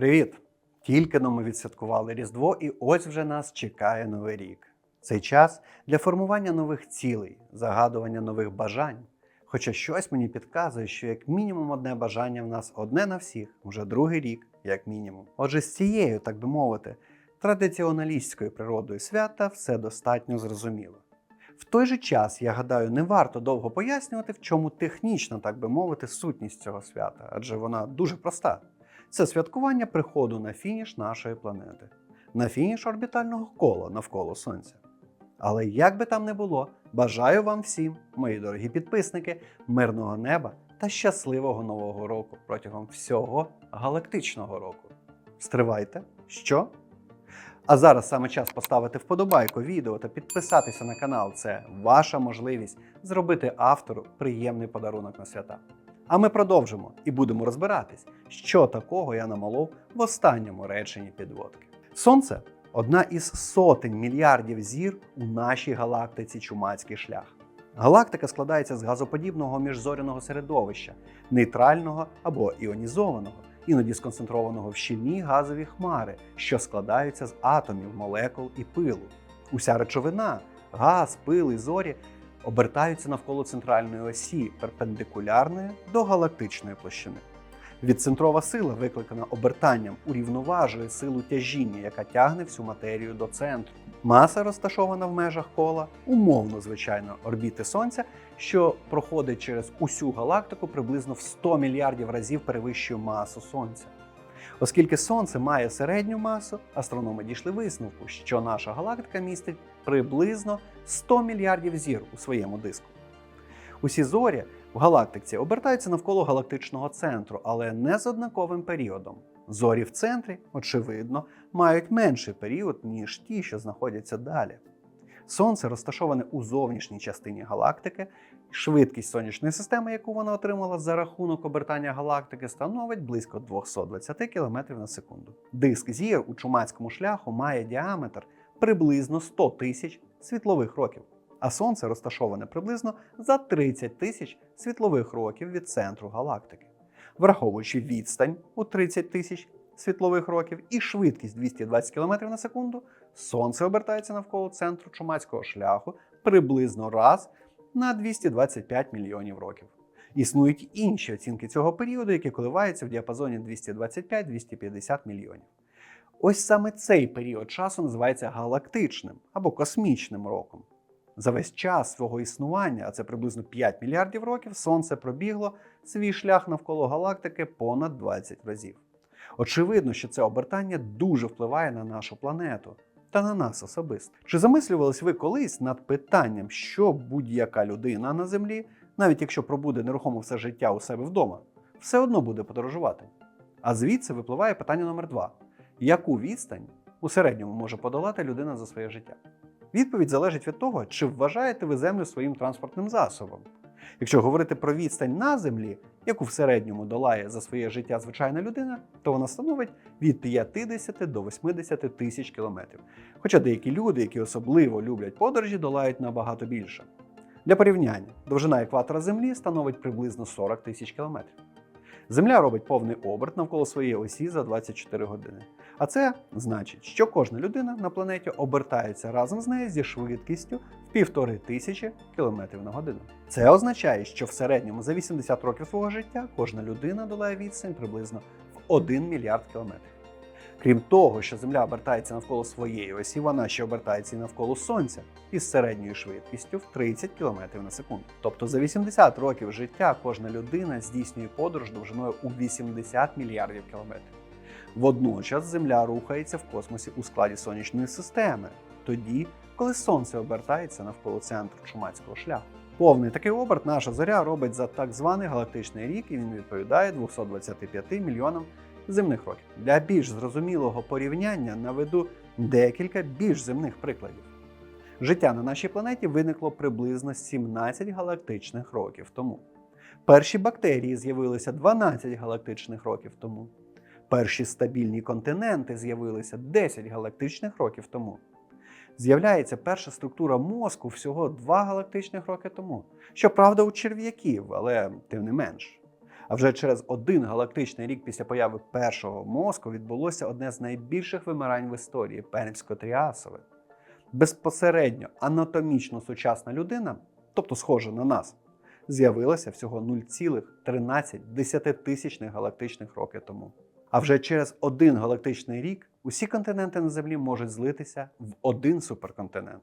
Привіт! Тільки но ми відсвяткували Різдво, і ось вже нас чекає Новий рік. Цей час для формування нових цілей, загадування нових бажань. Хоча щось мені підказує, що як мінімум одне бажання в нас одне на всіх, вже другий рік, як мінімум. Отже, з цією, так би мовити, традиціоналістською природою свята все достатньо зрозуміло. В той же час, я гадаю, не варто довго пояснювати, в чому технічно, так би мовити, сутність цього свята, адже вона дуже проста. Це святкування приходу на фініш нашої планети, на фініш орбітального кола навколо Сонця. Але як би там не було, бажаю вам всім, мої дорогі підписники, мирного неба та щасливого нового року протягом всього галактичного року. Стривайте, що? А зараз саме час поставити вподобайку відео та підписатися на канал. Це ваша можливість зробити автору приємний подарунок на свята. А ми продовжимо і будемо розбиратись, що такого я намалов в останньому реченні підводки. Сонце одна із сотень мільярдів зір у нашій галактиці Чумацький шлях. Галактика складається з газоподібного міжзоряного середовища, нейтрального або іонізованого, іноді сконцентрованого в щільні газові хмари, що складаються з атомів, молекул і пилу. Уся речовина, газ, пил і зорі обертаються навколо центральної осі, перпендикулярної до галактичної площини. Відцентрова сила, викликана обертанням, урівноважує силу тяжіння, яка тягне всю матерію до центру. Маса розташована в межах кола, умовно, звичайно, орбіти Сонця, що проходить через усю галактику приблизно в 100 мільярдів разів перевищує масу Сонця. Оскільки Сонце має середню масу, астрономи дійшли висновку, що наша галактика містить приблизно 100 мільярдів зір у своєму диску. Усі зорі в галактиці обертаються навколо галактичного центру, але не з однаковим періодом. Зорі в центрі, очевидно, мають менший період, ніж ті, що знаходяться далі. Сонце розташоване у зовнішній частині галактики. Швидкість сонячної системи, яку вона отримала за рахунок обертання галактики, становить близько 220 км на секунду. Диск зір у чумацькому шляху має діаметр приблизно 100 тисяч світлових років, а Сонце розташоване приблизно за 30 тисяч світлових років від центру галактики. Враховуючи відстань у 30 тисяч світлових років і швидкість 220 км на секунду, Сонце обертається навколо центру чумацького шляху приблизно раз на 225 мільйонів років. Існують інші оцінки цього періоду, які коливаються в діапазоні 225-250 мільйонів. Ось саме цей період часу називається галактичним або космічним роком. За весь час свого існування, а це приблизно 5 мільярдів років, Сонце пробігло свій шлях навколо галактики понад 20 разів. Очевидно, що це обертання дуже впливає на нашу планету та на нас особисто. Чи замислювались ви колись над питанням, що будь-яка людина на землі, навіть якщо пробуде нерухомо все життя у себе вдома, все одно буде подорожувати? А звідси випливає питання номер два: яку відстань у середньому може подолати людина за своє життя? Відповідь залежить від того, чи вважаєте ви землю своїм транспортним засобом. Якщо говорити про відстань на землі, яку в середньому долає за своє життя звичайна людина, то вона становить від 50 до 80 тисяч кілометрів. Хоча деякі люди, які особливо люблять подорожі, долають набагато більше. Для порівняння, довжина екватора Землі становить приблизно 40 тисяч кілометрів. Земля робить повний оберт навколо своєї осі за 24 години. А це значить, що кожна людина на планеті обертається разом з нею зі швидкістю півтори тисячі кілометрів на годину. Це означає, що в середньому за 80 років свого життя кожна людина долає відстань приблизно в 1 мільярд кілометрів. Крім того, що Земля обертається навколо своєї осі, вона ще обертається і навколо Сонця із середньою швидкістю в 30 км на секунду. Тобто за 80 років життя кожна людина здійснює подорож довжиною у 80 мільярдів кілометрів. Водночас Земля рухається в космосі у складі сонячної системи, тоді, коли Сонце обертається навколо центру чумацького шляху. Повний такий оберт наша зоря робить за так званий галактичний рік, і він відповідає 225 мільйонам земних років. Для більш зрозумілого порівняння наведу декілька більш земних прикладів. Життя на нашій планеті виникло приблизно 17 галактичних років тому. Перші бактерії з'явилися 12 галактичних років тому. Перші стабільні континенти з'явилися 10 галактичних років тому. З'являється перша структура мозку всього 2 галактичних роки тому. Щоправда, у черв'яків, але тим не менш. А вже через один галактичний рік після появи першого мозку відбулося одне з найбільших вимирань в історії пермсько-тріасове. Безпосередньо анатомічно сучасна людина, тобто схожа на нас, з'явилася всього 0,13 тисячних галактичних років тому. А вже через один галактичний рік усі континенти на Землі можуть злитися в один суперконтинент.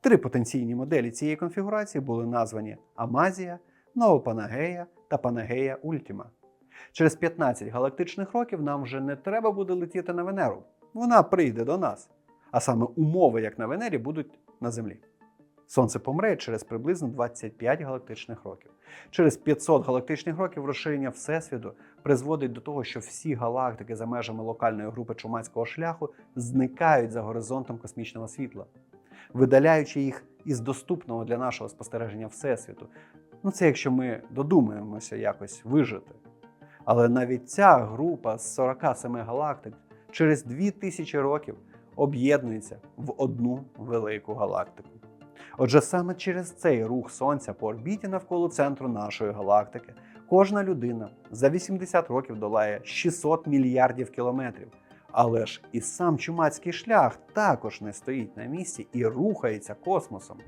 Три потенційні моделі цієї конфігурації були названі Амазія, Новопанагея та Панагея Ультіма. Через 15 галактичних років нам вже не треба буде летіти на Венеру. Вона прийде до нас. А саме умови, як на Венері, будуть на Землі. Сонце помре через приблизно 25 галактичних років. Через 500 галактичних років розширення Всесвіту призводить до того, що всі галактики за межами локальної групи чумацького шляху зникають за горизонтом космічного світла, видаляючи їх із доступного для нашого спостереження Всесвіту. Ну, це якщо ми додумаємося якось вижити. Але навіть ця група з 47 галактик через 2000 років об'єднується в одну велику галактику. Отже, саме через цей рух Сонця по орбіті навколо центру нашої галактики кожна людина за 80 років долає 600 мільярдів кілометрів. Але ж і сам чумацький шлях також не стоїть на місці і рухається космосом.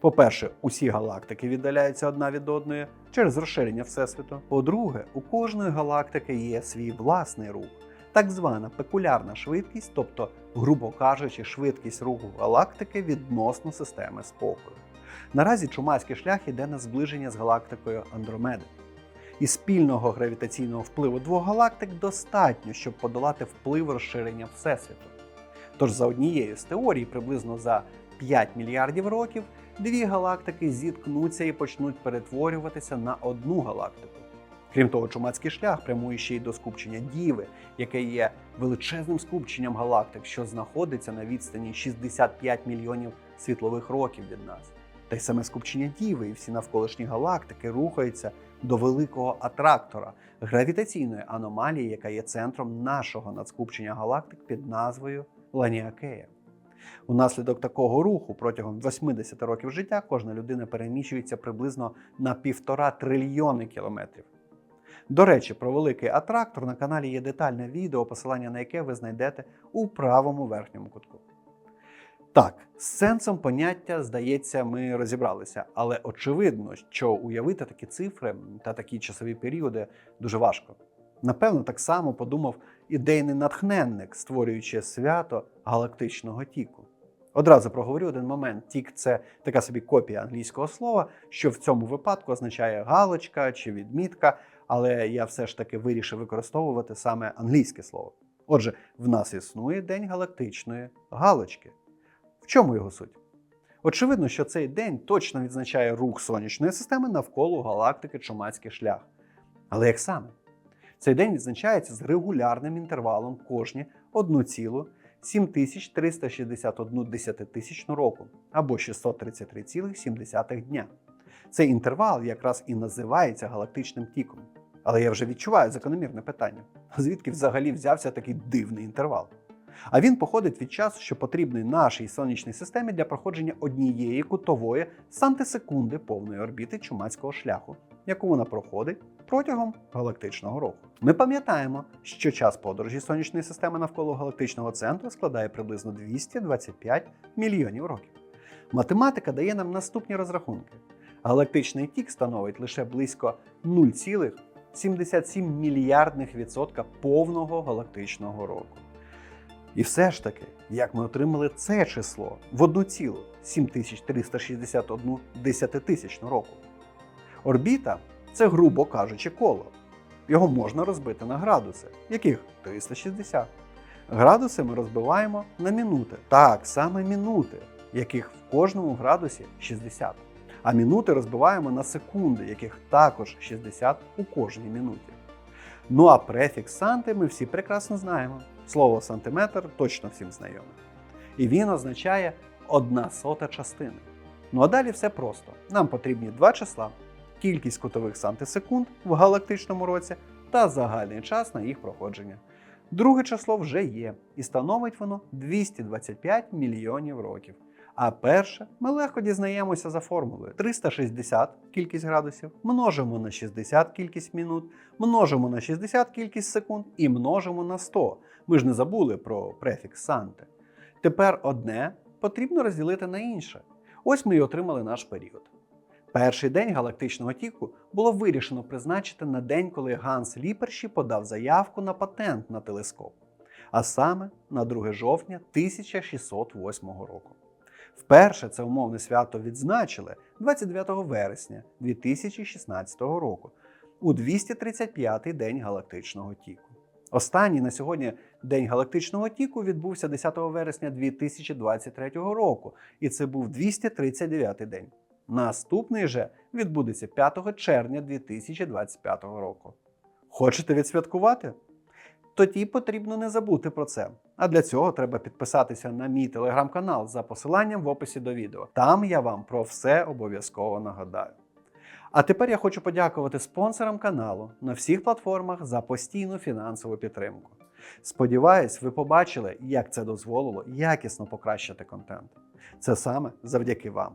По-перше, усі галактики віддаляються одна від одної через розширення Всесвіту. По-друге, у кожної галактики є свій власний рух, так звана пекулярна швидкість, тобто, грубо кажучи, швидкість руху галактики відносно системи спокою. Наразі чумацький шлях іде на зближення з галактикою Андромеди. І спільного гравітаційного впливу двох галактик достатньо, щоб подолати вплив розширення Всесвіту. Тож, за однією з теорій, приблизно за 5 мільярдів років дві галактики зіткнуться і почнуть перетворюватися на одну галактику. Крім того, чумацький шлях прямує ще й до скупчення Діви, яке є величезним скупченням галактик, що знаходиться на відстані 65 мільйонів світлових років від нас. Та й саме скупчення Діви і всі навколишні галактики рухаються до великого атрактора гравітаційної аномалії, яка є центром нашого надскупчення галактик під назвою Ланіакея. Унаслідок такого руху протягом 80 років життя кожна людина переміщується приблизно на півтора трильйони кілометрів. До речі, про великий атрактор на каналі є детальне відео, посилання на яке ви знайдете у правому верхньому кутку. Так, з сенсом поняття, здається, ми розібралися, але очевидно, що уявити такі цифри та такі часові періоди дуже важко. Напевно, так само подумав ідейний натхненник, створюючи свято галактичного тіку. Одразу проговорю один момент: тік це така собі копія англійського слова, що в цьому випадку означає галочка чи відмітка, але я все ж таки вирішив використовувати саме англійське слово. Отже, в нас існує День галактичної галочки. В чому його суть? Очевидно, що цей день точно відзначає рух сонячної системи навколо галактики Чумацький шлях. Але як саме? Цей день відзначається з регулярним інтервалом кожні 1,7361 десятитисячну року або 633,7 дня. Цей інтервал якраз і називається галактичним тіком. Але я вже відчуваю закономірне питання: звідки взагалі взявся такий дивний інтервал? А він походить від часу, що потрібний нашій сонячній системі для проходження однієї кутової сантисекунди повної орбіти чумацького шляху, яку вона проходить протягом галактичного року. Ми пам'ятаємо, що час подорожі сонячної системи навколо галактичного центру складає приблизно 225 мільйонів років. Математика дає нам наступні розрахунки. Галактичний тік становить лише близько 0,77 мільярдних відсотка повного галактичного року. І все ж таки, як ми отримали це число в 1,7361 десятитисячну року. Орбіта це, грубо кажучи, коло. Його можна розбити на градуси, яких 360. Градуси ми розбиваємо на мінути. Так, саме мінути, яких в кожному градусі 60. А мінути розбиваємо на секунди, яких також 60 у кожній минуті. Ну а префікс санти ми всі прекрасно знаємо. Слово сантиметр точно всім знайоме. І він означає одна сота частини. Ну а далі все просто. Нам потрібні два числа: кількість кутових сантисекунд в галактичному році та загальний час на їх проходження. Друге число вже є, і становить воно 225 мільйонів років. А перше, ми легко дізнаємося за формулою. 360 кількість градусів, множимо на 60 кількість минут, множимо на 60 кількість секунд і множимо на 100. Ми ж не забули про префікс санте. Тепер одне потрібно розділити на інше. Ось ми і отримали наш період. Перший день галактичного тіку було вирішено призначити на день, коли Ганс Ліперші подав заявку на патент на телескоп, а саме на 2 жовтня 1608 року. Вперше це умовне свято відзначили 29 вересня 2016 року у 235-й день галактичного тіку. Останній на сьогодні день галактичного тіку відбувся 10 вересня 2023 року, і це був 239-й день. Наступний же відбудеться 5 червня 2025 року. Хочете відсвяткувати? Тоді потрібно не забути про це. А для цього треба підписатися на мій телеграм-канал за посиланням в описі до відео. Там я вам про все обов'язково нагадаю. А тепер я хочу подякувати спонсорам каналу на всіх платформах за постійну фінансову підтримку. Сподіваюсь, ви побачили, як це дозволило якісно покращити контент. Це саме завдяки вам.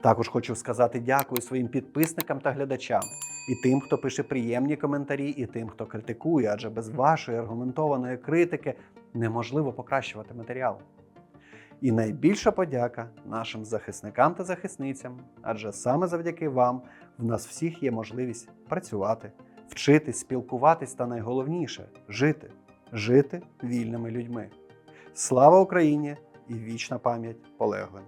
Також хочу сказати дякую своїм підписникам та глядачам, і тим, хто пише приємні коментарі, і тим, хто критикує, адже без вашої аргументованої критики неможливо покращувати матеріал. І найбільша подяка нашим захисникам та захисницям, адже саме завдяки вам в нас всіх є можливість працювати, вчитись, спілкуватись та найголовніше жити, жити вільними людьми. Слава Україні і вічна пам'ять полеглим!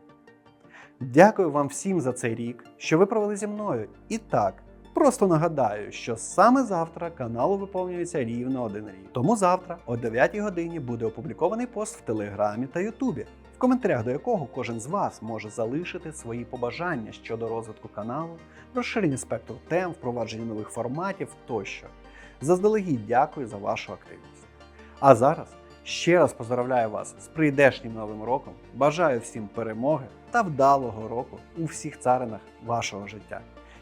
Дякую вам всім за цей рік, що ви провели зі мною. І так, просто нагадаю, що саме завтра каналу виповнюється рівно один рік. Тому завтра о 9 годині буде опублікований пост в Телеграмі та Ютубі, в коментарях до якого кожен з вас може залишити свої побажання щодо розвитку каналу, розширення спектру тем, впровадження нових форматів тощо. Заздалегідь дякую за вашу активність. А зараз ще раз поздравляю вас з прийдешнім новим роком. Бажаю всім перемоги та вдалого року у всіх царинах вашого життя.